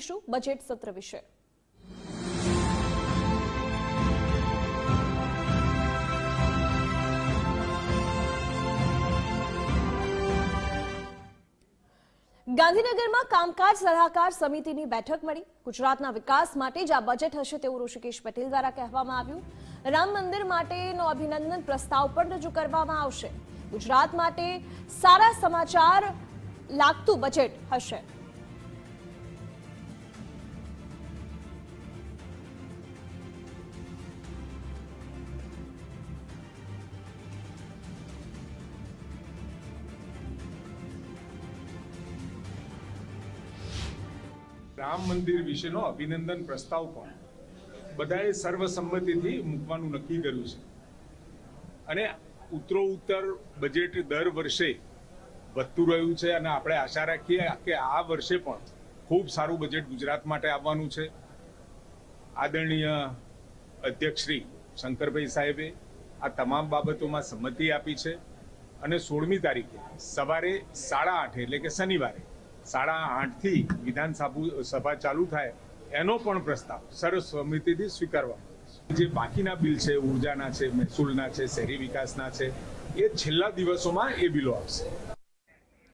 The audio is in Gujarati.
જાણીશું બજેટ સત્ર વિશે. ગાંધીનગરમાં કામકાજ સલાહકાર સમિતિની બેઠક મળી. ગુજરાતના વિકાસ માટે જ આ બજેટ હશે તેવું ઋષિકેશ પટેલ દ્વારા કહેવામાં આવ્યું. રામ મંદિર માટેનો અભિનંદન પ્રસ્તાવ પણ રજૂ કરવામાં આવશે. ગુજરાત માટે સારા સમાચાર લાગતું બજેટ હશે. રામ મંદિર વિશેનો અભિનંદન પ્રસ્તાવ પણ બધાએ સર્વસંમતિથી મૂકવાનું નક્કી કર્યું છે. અને ઉત્તરો ઉત્તર બજેટ દર વર્ષે વધતું રહ્યું છે અને આપણે આશા રાખીએ કે આ વર્ષે પણ ખૂબ સારું બજેટ ગુજરાત માટે આવવાનું છે. આદરણીય અધ્યક્ષ શ્રી શંકરભાઈ સાહેબે આ તમામ બાબતોમાં સંમતિ આપી છે. અને સોળમી તારીખે સવારે સાડા આઠે એટલે કે શનિવારે સાડા આઠથી વિધાનસભા સભા ચાલુ થાય, એનો પણ પ્રસ્તાવ સર્વસમિતિથી સ્વીકારવામાં જે બાકીના બિલ છે, ઉર્જાના છે, મહેસૂલના છે, શહેરી વિકાસના છે, એ છેલ્લા દિવસોમાં એ બિલો આવશે